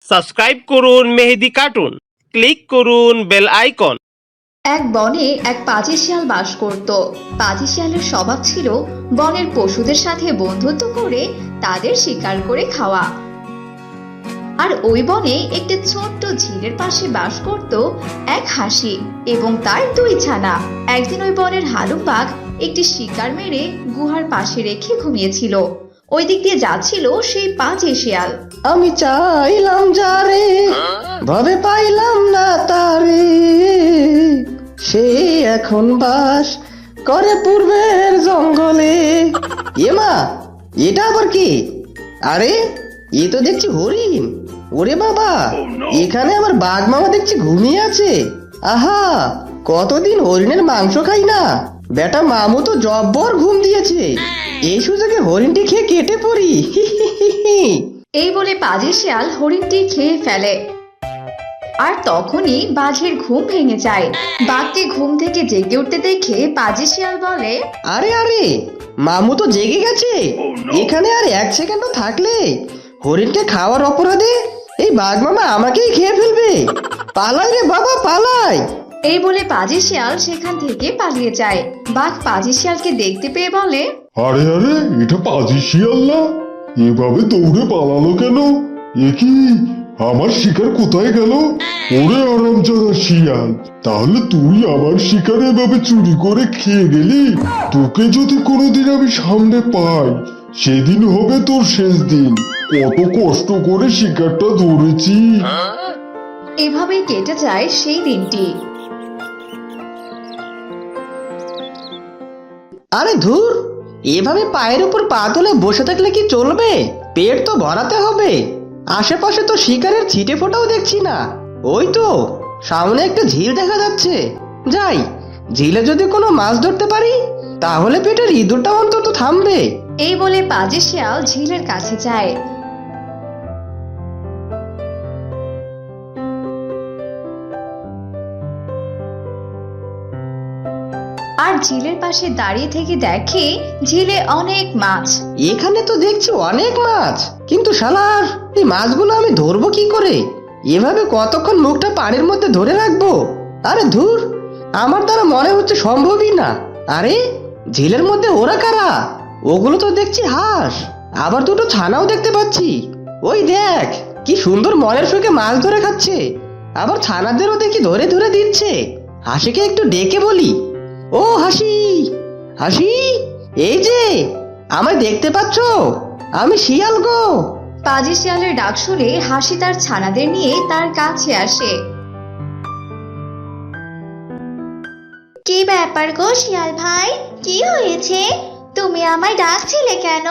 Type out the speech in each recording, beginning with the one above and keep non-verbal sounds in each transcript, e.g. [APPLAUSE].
Subscribe করুন Mehedi cartoon. Click করুন bell icon. এক বনে এক পাজি শিয়াল বাস করত। পাজি শিয়ালের স্বভাব ছিল বনের পশুদের সাথে বন্ধুত্ব করে তাদের শিকার করে খাওয়া। আর ওই বনে একটি ছোট্ট ঝিলের পাশে বাস করত এক হাসি এবং তার দুই ছানা। একদিন ওই বনের হালুম বাঘ একটি শিকার মেরে গুহার পাশে রেখে ঘুমিয়েছিল। ওই দিক দিয়ে যাচ্ছিল সেই পাজি শিয়াল। আমি চাইলাম যারে ভাবে পাইলাম না তারে সে এখন বাস করে পূর্বের জঙ্গলে। এমা এটা আবার কি? আরে, এ তো দেখছি হরিণ। ওরে বাবা, এখানে আমার বাঘ মামা দেখছি ঘুমিয়ে আছে। আহা, কতদিন হরিণের মাংস খাই না। বেটা মামু তো জব্বর ঘুম দিয়েছে। এই সুযোগে হরিণটি খেয়ে কেটে পড়ি। এই বলে পাজি শিয়াল হরিণটি খেয়ে ফেলে। আর তখনই বাঘের ঘুম ভেঙে যায়। বাঘকে ঘুম থেকে জেগে উঠতে দেখে পাজি শিয়াল বলে আরে আরে মামু তো জেগে গেছে। এখানে আর এক সেকেন্ডও থাকলে। হরিণকে খাওয়ার অপরাধে এই বাঘ মামা আমাকেই খেয়ে ফেলবে। পালাই রে বাবা পালাই। এই বলে পাজি শিয়াল সেখান থেকে পালিয়ে যায়। বাঘ পাজি শিয়ালকে দেখতে পেয়ে বলে আরে আরে এটা পাজি শিয়াল না? এভাবে দৌড়ে পালালো কেন? এ কি আমার শিকার কোথায় গেল? ওরে আরামজাদা শিয়াল তাহলে তুই আমার শিকার এভাবে চুরি করে খেয়ে গেলি? তোকে যদি কোনোদিন আমি সামনে পাই সেদিন হবে তোর শেষ দিন। কত কষ্ট করে শিকারটা ধরেছি। এভাবেই কেটে যায় সেই দিনটি। আরে ধুর, এভাবে পায়ের উপর পা তুলে বসে থাকলে কি চলবে? পেট তো ভরাতে হবে। আশেপাশে তো শিকারের ছিটে ফোটাও দেখছি না। ওই তো, সামনে একটা ঝিল দেখা যাচ্ছে। যাই, ঝিলে যদি কোনো মাছ ধরতে পারি, তাহলে পেটের ইঁদুরটা অন্তত থামবে। এই বলে পাজে শিয়াল ঝিলের কাছে যায়। আর ঝিলের পাশে দাঁড়িয়ে থেকে দেখে ঝিলে অনেক মাছ। এখানে তো দেখছি অনেক মাছ। কিন্তু শালার, এই মাছগুলো আমি ধরবো কি করে? এভাবে কতক্ষণ মুখটা পানির মধ্যে ধরে রাখব? আরে ধুর, আমার দ্বারা মনে হচ্ছে সম্ভবই না। আরে, ঝিলের মধ্যে ওরা কারা? ওগুলো তো দেখছি হাঁস। আবার দুটো ছানাও দেখতে পাচ্ছি। ওই দেখ, কি সুন্দর মনের সুখে মাছ ধরে খাচ্ছে। আবার ছানাদেরও দেখি ধরে ধরে দিচ্ছে। হাসিকে একটু ডেকে বলি। ও হাসি হাসি এই যে আমায় দেখতে পাচ্ছ? আমি শিয়াল গো। পাজি শিয়ালের ডাক শুনে হাসি তার ছানাদের নিয়ে তার কাছে আসে। কি ব্যাপার গো শিয়াল ভাই? কি হয়েছে? তুমি আমায় ডাকছিলে কেন?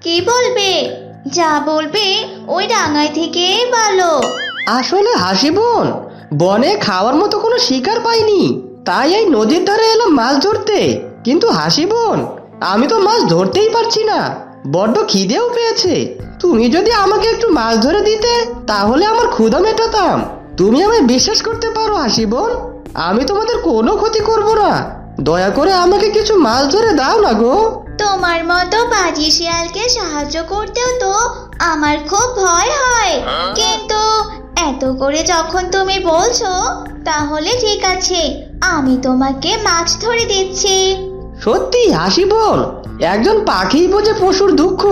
কি বলবে? যা বলবে ওই ডাঙায় থেকে বলো। আসলে হাসি বোন বনে খাওয়ার মতো কোনো শিকার পাইনি। তাই এই নদীর ধারে এলাম মাছ ধরতে। কিন্তু হাসি বোন আমি তো মাছ ধরতেই পারছি না। বড্ড খিদেও পেয়েছে। তুমি যদি আমাকে একটু মাছ ধরে দিতে তাহলে আমার ক্ষুধা মেটাতাম। তুমি আমায় বিশ্বাস করতে পারো হাসি বোন। আমি তোমাদের কোনো ক্ষতি করব না। দয়া করে আমাকে কিছু মাছ ধরে দাও না গো। তোমার মতো বাজি শিয়ালকে সাহায্য করতেও তো আমার খুব ভয় হয়। কিন্তু এত করে যখন তুমি বলছো তাহলে ঠিক আছে। আমি তোমাকে মাছ ধরে দিচ্ছি। সত্যি হাসি বোন একজন পাখি বোঝে পশুর দুঃখ।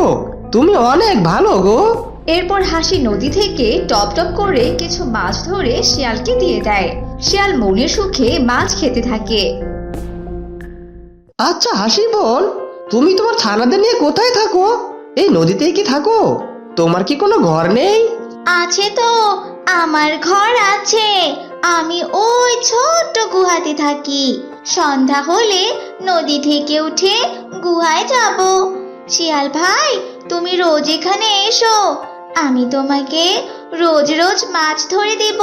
তুমি অনেক ভালো গো। এরপর হাসি নদী থেকে টপ টপ করে কিছু মাছ ধরে শিয়ালকে দিয়ে দেয়। শিয়াল মনে সুখে মাছ খেতে থাকে। আচ্ছা হাসি বোন তুমি তোমার ছানাদের নিয়ে কোথায় থাকো? এই নদীতেই কি থাকো? তোমার কি কোনো ঘর নেই? আছে তো আমার ঘর আছে। আমি ওই ছোট্ট গুহাতে থাকি। সন্ধ্যা হলে নদী থেকে উঠে গুহায় যাব। শিয়াল ভাই, তুমি রোজ এখানে এসো। আমি তোমাকে রোজ রোজ মাছ ধরে দেব।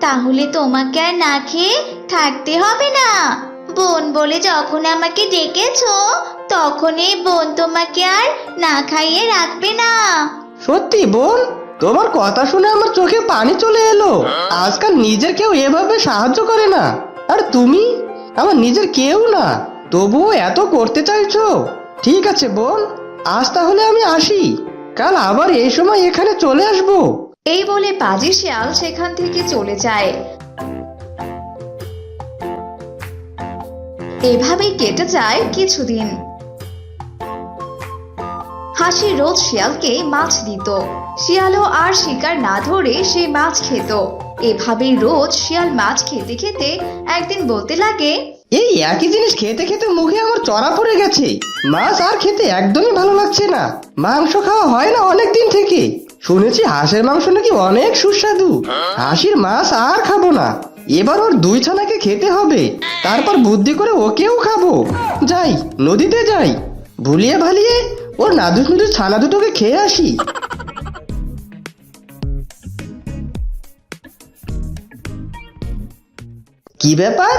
তাহলে তোমাকে আর না খেয়ে থাকতে হবে না। বোন বলে যখন আমাকে ডেকেছো তখন এই বোন তোমাকে আর না খাইয়ে রাখবে না। সত্যি, বোন? তোমার কথা শুনে আমার চোখে পানি চলে এলো। আজকাল নিজের কেউ এভাবে সাহায্য করে না। আর তুমি? আমার নিজের কেউ না। তবুও এত করতে চাইছো? ঠিক আছে বোন। আজ তাহলে আমি আসি। কাল আবার এই সময় এখানে চলে আসব। এই বলে পাজি শিয়াল সেখান থেকে চলে যায়। এভাবেই কেটে যায় কিছুদিন। হাসি রোজ শিয়ালকে মাছ দিত। শিয়ালও আর শিকার না ধরে সে মাছ খেত। এভাবেই রোজ শিয়াল মাছ খেতে খেতে একদিন বলতে লাগে, এই একই জিনিস খেতে খেতে মুখে আমার চড়া পড়ে গেছে। মাছ আর খেতে একদমই ভালো লাগছে না। মাংস খাওয়া হয় না অনেক দিন থেকে। শুনেছি হাঁসের মাংস নাকি অনেক সুস্বাদু। হাসির মাছ আর খাব না। এবার ওর দুই ছানাকে খেতে হবে। তারপর বুদ্ধি করে ওকেও খাব। যাই, নদীতে যাই। ভুলিয়ে ভালিয়ে ওর নাদুস নুদুস ছানা দুটোকে খেয়ে আসি। কি ব্যাপার?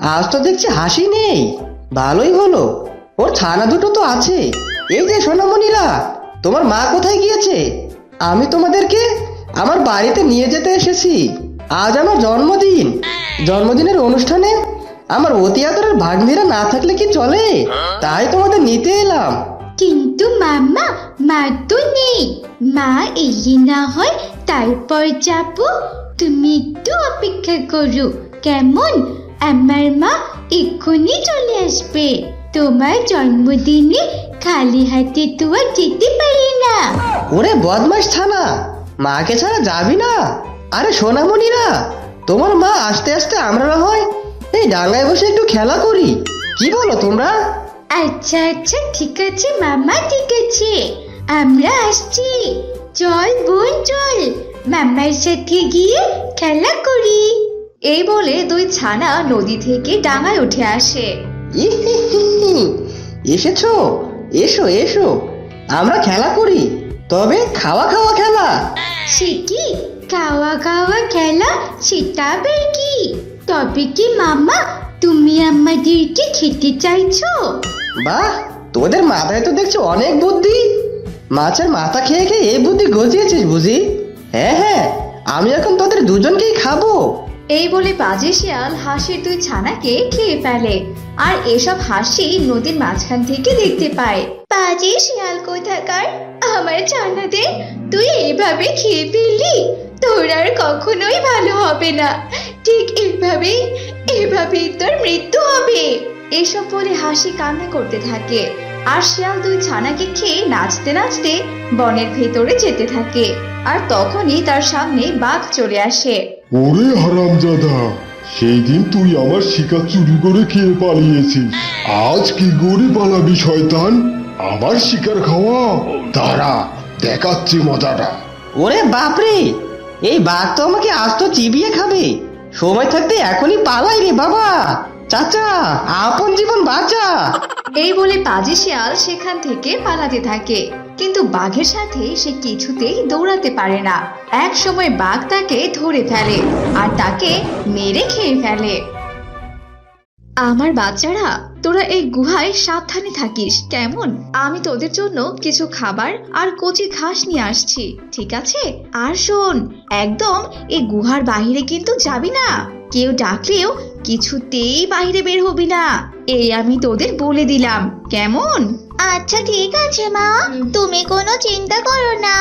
আজ তো দেখছি হাসি নেই। ভালোই হলো। ওর ছানা দুটো তো আছে। এই যে সোনামণিরা, তোমার মা কোথায় গিয়েছে? আমি তোমাদেরকে আমার বাড়িতে নিয়ে যেতে এসেছি। আজ আমার জন্মদিন। জন্মদিনের অনুষ্ঠানে আমার অতি আদরের ভাগ্নিরা না থাকলে কি চলে? তাই তোমাদের নিতে এলাম। কিন্তু মামা মা তো নেই। মা এলে না হয়, তারপর যাব। তুমি একটু অপেক্ষা করো। কেমন? আমার মা এক্ষুনি চলে আসবে। তোমার জন্মদিনে খালি হাতে তো আর যেতে পারি না। ওরে বদমাস ছানা মাকে ছাড়া যাবি না? আরে সোনামণিরা তোমার মা আস্তে আস্তে আমরা না হয় এই ডাঙায় বসে একটু খেলা করি। কি বলো তোমরা? আচ্ছা আচ্ছা ঠিক আছে মামা ঠিক আছে। আমরা আসছি। চল বোন চল। মামার সাথে গিয়ে খেলা করি। এই বলে দুই ছানা নদী থেকে ডাঙায় উঠে আসে। এসেছ? এসো এসো। আমরা খেলা করি তবে খাওয়া খাওয়া খেলা। সে কি? খাওয়া খাওয়া খেলা সেটা আবার কি? তবে কি মামা তুমি আমাদেরকে খেতে চাইছো? বাহ তোদের মাথায় তো দেখছি অনেক বুদ্ধি। মাছের মাথা খেয়ে খেয়ে এই বুদ্ধি গজিয়েছিস বুঝি? হ্যাঁ হ্যাঁ আমি এখন তোদের দুজনকেই খাব। এই বলে বাজে শিয়াল হাসির দুই ছানাকে খেয়ে ফেলে। আর এসব হাসি নদীর মাঝখান থেকে দেখতে পায়। বাজে শিয়াল কোথাকার? আমার জানাতে তুই এইভাবে খেয়ে ফেললি? তোর আর কখনোই ভালো হবে না। ঠিক এইভাবেই এভাবেই তোর মৃত্যু হবে। এসব বলে হাসি কান্না করতে থাকে। আর শিয়াল দুই ছানাকে খেয়ে নাচতে নাচতে বনের ভেতরে যেতে থাকে। আর তখনই তার সামনে বাঘ চলে আসে। ওরে হারামজাদা সেই দিন তুই আমার শিকার চুরি করে খেয়ে পালিয়েছিস। আজ কি করে পালাবি শয়তান? আমার শিকার খাওয়া? দাঁড়া, দেখাচ্ছি মজাটা। ওরে বাপরে, এই বাঘ তো আমাকে আজ তো চিবিয়ে খাবে। সময় থাকতে এখনই পালাই রে বাবা। চাচা, আপন জীবন বাঁচা। এই বলে পাজি শিয়াল সেখান থেকে পালাতে থাকে। কিন্তু বাঘের সাথে সে কিছুতেই দৌড়াতে পারে না। এক সময় বাঘ তাকে ধরে ফেলে আর তাকে মেরে খেয়ে ফেলে। আমার বাচ্চারা, তোরা এই গুহায় সাবধানে থাকিস, কেমন? আমি তোদের জন্য কিছু খাবার আর কচি ঘাস নিয়ে আসছি, ঠিক আছে? আর শোন, একদম এই গুহার বাইরে কিন্তু যাবি না। কেউ ডাকলেও কিছুতেই বাইরে বের হবি না। এই আমি তোদের বলে দিলাম। কেমন? আচ্ছা ঠিক আছে মা। তুমি কোনো চিন্তা করো না।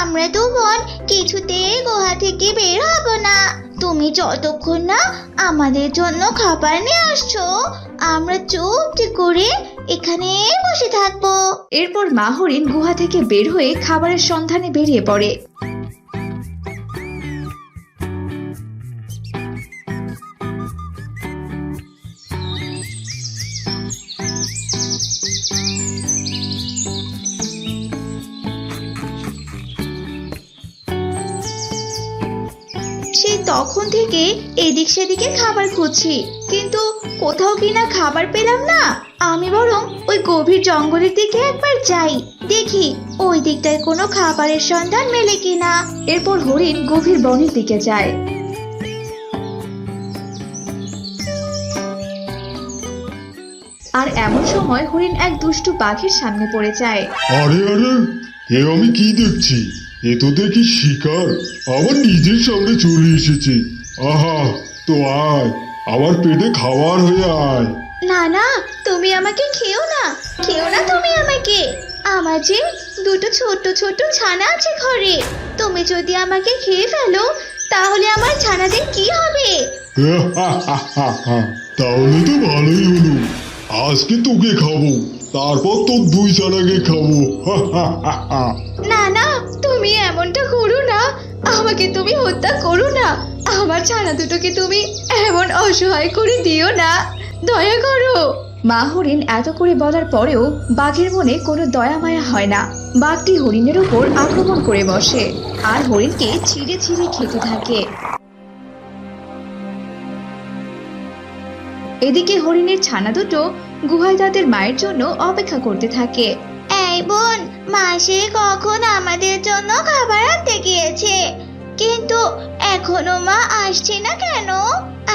আমরা তো বোন কিছুতেই গুহা থেকে বের হব না। তুমি যতক্ষণ না আমাদের জন্য খাবার নিয়ে আসছো আমরা চুপটি করে এখানে বসে থাকব। এরপর মা হরিণ গুহা থেকে বের হয়ে খাবারের সন্ধানে বেরিয়ে পড়ে। সেই তখন থেকে এদিক সেদিকে খাবার খুঁজছি। কিন্তু কোথাও কিনা খাবার পেলাম না। আমি বরং ওই গভীর জঙ্গলের দিকে একবার যাই। দেখি ওই দিকটায় কোনো খাবারের সন্ধান মেলে কিনা। এরপর হরিণ গভীর বনের দিকে যায়। আর এমন সময় হরিণ এক দুষ্টু বাঘের সামনে পড়ে যায়। আরে আরে, এ আমি কি দেখছি? এ তো দেখি শিকার আমার নিজের সামনে চলে এসেছে আহা তো আয় আমার পেটে খাবার হয়ে আয় না না তুমি আমাকে খেও না খেও না তুমি আমাকে আমার যে দুটো ছোট ছোট ছানা আছে ঘরে তুমি যদি আমাকে খেয়ে ফেলো তাহলে আমার ছানাদের কি হবে তাহলে তো ভালোই হলো আজকে তোকে খাব তারপর তোর দুই চানাকে খাব। না না, তুমি এমনটা করো না। আমাকে তুমি হত্যা করো না। আমার ছানা দুটোকে তুমি এমন অসহায় করে দিও না। দয়া করো। মা হরিণ এত করে বলার পরেও বাঘের মনে কোনো দয়া মায়া হয় না। বাঘটি হরিণের উপর আক্রমণ করে বসে। আর হরিণকে ছিঁড়ে ছিঁড়ে খেতে থাকে। এদিকে হরিণের ছানা দুটো গুহায় তাদের মায়ের জন্য অপেক্ষা করতে থাকে। এই বোন মাসে কখন আমাদের জন্য খাবার আনতে গিয়েছে? কিন্তু এখনও মা আসছে না কেন?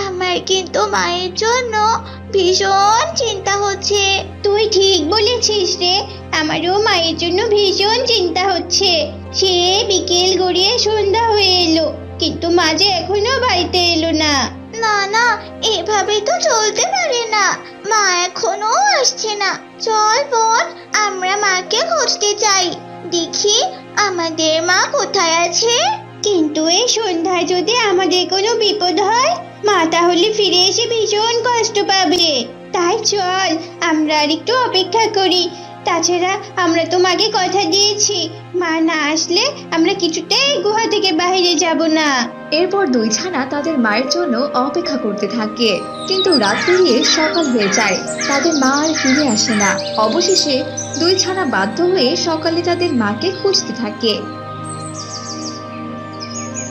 আমার কিন্তু মায়ের জন্য ভীষণ চিন্তা হচ্ছে। তুই ঠিক বলেছিস রে আমারও মায়ের জন্য ভীষণ চিন্তা হচ্ছে। সে বিকেল গড়িয়ে সন্ধ্যা হয়ে এলো কিন্তু মাঝে এখনও বাড়িতে এলো না। না না এভাবে তো চলতে পারে না। মা এখনও আসছে না। চল বোন আমরা মাকে খুঁজতে চাই। দেখি আমাদের মা কোথায় আছে। কিন্তু এই সন্ধ্যায় যদি আমাদের কোনো বিপদ হয়, মা তাহলে ফিরে এসে ভীষণ কষ্ট পাবে। তাই চল, আমরা আর একটু অপেক্ষা করি। তাছাড়া আমরা তো মাকে কথা দিয়েছি। মা না আসলে আমরা কিছুতেই গুহা থেকে বাইরে যাব না। এরপর দুই ছানা তাদের মায়ের জন্য অপেক্ষা করতে থাকে। কিন্তু রাত পেরিয়ে সকাল হয়ে যায়। তাদের মা আর ফিরে আসে না। অবশেষে দুই ছানা বাধ্য হয়ে সকালে তাদের মাকে খুঁজতে থাকে।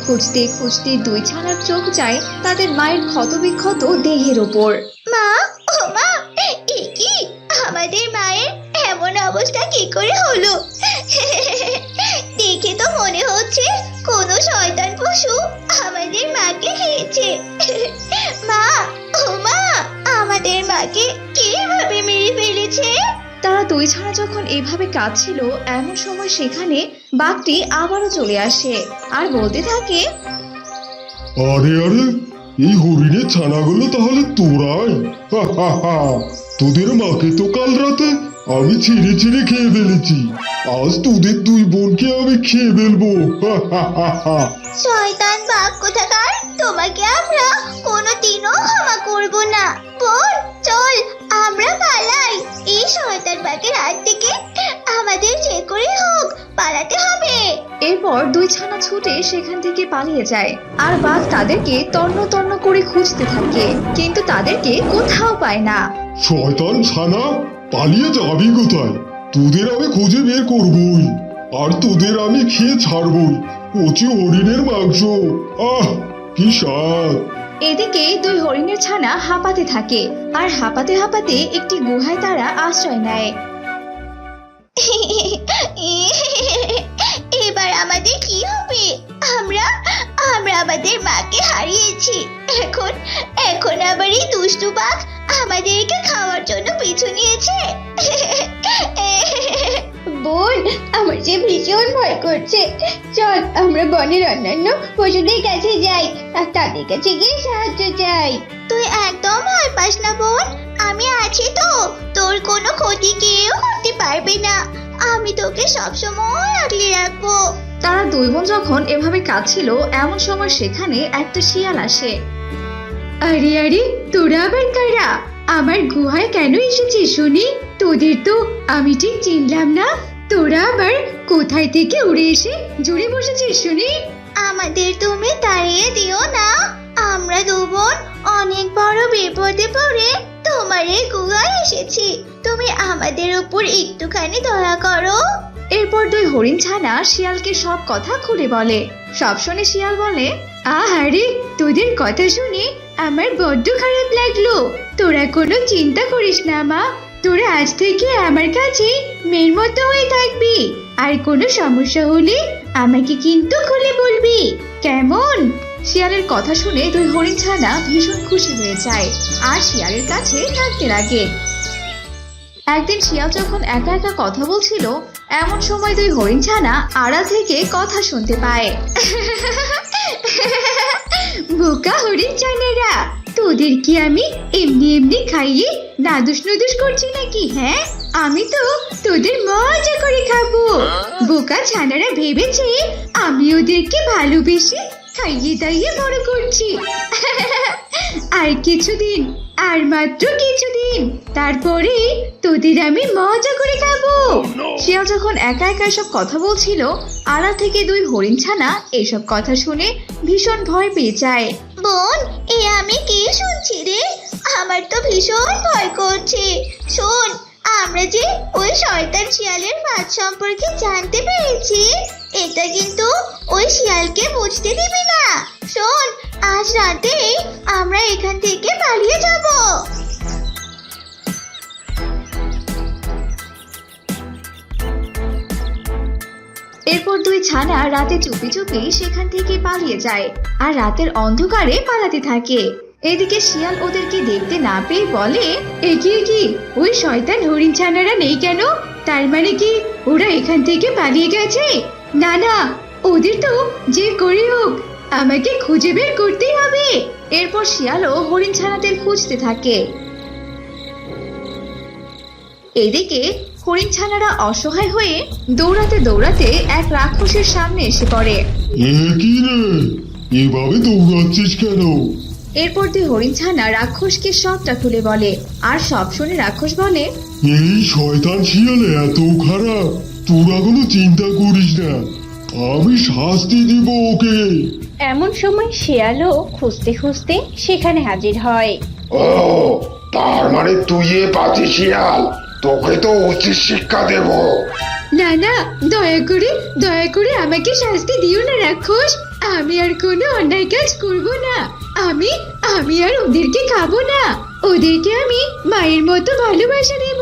খুঁজতে খুঁজতে দুই ছানার চোখ যায় তাদের মায়ের ক্ষতবিক্ষত দেহের ওপর। মা, ও মা কি? আমাদের মায়ের এমন অবস্থা কি করে হলো? দেখে তো মনে হচ্ছে কোনো শয়তান পশু খেয়েছে মা ও মা আমাদের মাকে কীভাবে মেরে ফেলেছে? তারা দুই ছানা যখন এভাবে কাঁদছিল এমন সময় সেখানে বাঘটি আবারও চলে আসে আর বলতে থাকে আরে আরে এই হরিণের ছানাগুলো তাহলে তোরাই? তোদের মাকে তো কাল রাতে আমি ছিঁড়ে ছিঁড়ে খেয়ে ফেলেছি। আজ তোদের দুই বোনকে আমি খেয়ে ফেলব। শয়তান বাঘ কোথাকার? তোমাকে আমরা কোনোদিনও ক্ষমা করব না। বোন চল আমরা পালাই। এই শয়তান বাঘের হাত থেকে আমাদের যে করে হোক পালাতে হবে। এরপর দুই ছানা ছুটে সেখান থেকে পালিয়ে যায়। আর বাঘ তাদেরকে তন্ন তন্ন করে খুঁজতে থাকে কিন্তু তাদেরকে কোথাও পায় না। শয়তান ছানা পালিয়ে যাবি কোথায়? তোদের আমি খুঁজে বের করবই আর তোদের আমি খেয়ে ছাড়বই। কচি হরিণের মাংস। আহ! কি এদিকে দুই হরিণের ছানা হাঁপাতে থাকে, আর হাঁপাতে হাঁপাতে একটি গুহায় তারা আশ্রয় নেয়। এবার আমাদের কি হবে? আমরা আমরা আমাদের মাকে হারিয়েছি। এখন এখন আবার এই দুষ্টু বাঘ আমাদেরকে খাওয়ার জন্য পিছু নিয়েছে। বোন আমার যে ভীষণ ভয় করছে। চল আমরা বনের অন্যান্য পশুদের কাছে যাই আর তাদের কাছে গিয়ে সাহায্য চাই। তুই একদম ভয় পাস না বোন আমি আছি তো। তোর কোনো ক্ষতি কেউ করতে পারবে না। আমি তোকে সবসময় আগলে রাখব। তারা দুই বোন যখন এভাবে কাঁদছিল এমন সময় সেখানে একটা শিয়াল আসে। আরে আরে তোরা আবার কারা? আমার গুহায় কেন এসেছিস শুনি? তোদের তো আমি ঠিক চিনলাম না। তোরা আবার কোথায় থেকে উড়ে এসে জুড়ে বসেছিস শুনি? আমাদের তুমি তাড়িয়ে দিও না। আমরা দু বোন অনেক বড় বিপদে পড়ে তোমার এই গুহায় এসেছি। তুমি আমাদের উপর একটুখানি দয়া করো। এরপর দুই হরিণ ছানা শিয়ালকে সব কথা খুলে বলে। সব শুনে শিয়াল বলে আহারে তোদের কথা শুনে আমার বড্ড খারাপ লাগল। তোরা কোনো চিন্তা করিস না মা। তোরা আজ থেকে আমার কাছে মেয়ের মতো হয়ে থাকবি। আর কোনো সমস্যা হলে আমাকে কিন্তু খুলে বলবি। কেমন? শিয়ালের কথা শুনে দুই হরিণ ছানা ভীষণ খুশি হয়ে যায়, আর শিয়ালের কাছে থাকতে লাগে। একদিন শিয়াল যখন একা একা কথা বলছিল, এমন সময় দুই হরিণ ছানা আড়াল থেকে কথা শুনতে পায়। বোকা হরিণ ছানারা, তোদের কি আমি এমনি এমনি খাইয়ে নাদুস নুদুস করছি নাকি হ্যাঁ? আমি তো তোদের মজা করে খাব। বোকা ছানারা ভেবেছে আমি ওদেরকে ভালোবেসে খাইয়ে দাইয়ে বড় করছি। [LAUGHS] আর কিছুদিন আর মাত্র কিছুদিন তারপরে তোদের আমি মজা করে খাব। শিয়াল যখন একা একা এসব কথা বলছিল আড়া থেকে দুই হরিণ ছানা এসব কথা শুনে ভীষণ ভয় পেয়ে যায়। বোন এ আমি কে শুনছি রে? আমার তো ভীষণ ভয় করছে। শোন, আমরা যে ওই শয়তান শিয়ালের মাছ সম্পর্কে জানতে পেরেছি, এটা কিন্তু ওই শিয়ালকে বুঝতে দিবি না। শোন, আজ রাতে আমরা এখান থেকে পালিয়ে যাব। এরপর দুই ছানা রাতে চুপি চুপি সেখান থেকে পালিয়ে যায়, আর রাতের অন্ধকারে পালাতে থাকে। এদিকে শিয়াল ওদেরকে দেখতে না পেয়ে বলে, এগিয়ে কি? ওই শয়তান হরিণ ছানারা নেই কেন? তার মানে কি ওরা এখান থেকে পালিয়ে গেছে? না না, ওদের তো যে করে হোক, আমাকে খুঁজে বের করতেই হবে। এরপর শিয়ালও হরিণ ছানাদের খুঁজতে থাকে। এদিকে হরিণ ছানারা অসহায় হয়ে দৌড়াতে দৌড়াতে এক রাক্ষসের সামনে এসে পড়ে। এভাবে দৌড়াচ্ছিস কেন? এরপর দিয়ে হরিণ ছানা রাক্ষসকে সবটা খুলে বলে আর সব শুনে রাক্ষস বলে এই শয়তান শিয়ালে এত খারাপ। তোরা কোনো চিন্তা করিস না। আমি শাস্তি দিব ওকে। এমন সময় শিয়ালও খুঁজতে খুঁজতে সেখানে হাজির হয়। ও তার মানে তুই এ পাতি শিয়াল। তোকে তো উচিত শিক্ষা দেব। না না দয়া করে দয়া করে আমাকে শাস্তি দিও না রাক্ষস। আমি আর কোনো অন্যায় কাজ করব না। আমি আমি আর ওদেরকে খাব না। ওদেরকে আমি মায়ের মতো ভালোবাসা দেব।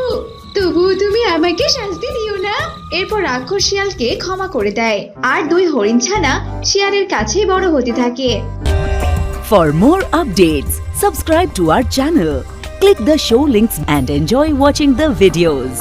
তবুও তুমি আমাকে শাস্তি দিও না। এরপর রাক্ষস শিয়ালকে ক্ষমা করে দেয়। আর দুই হরিণ ছানা শিয়ালের কাছেই বড় হতে থাকে। For more updates subscribe to our channel click the show links and enjoy watching the videos.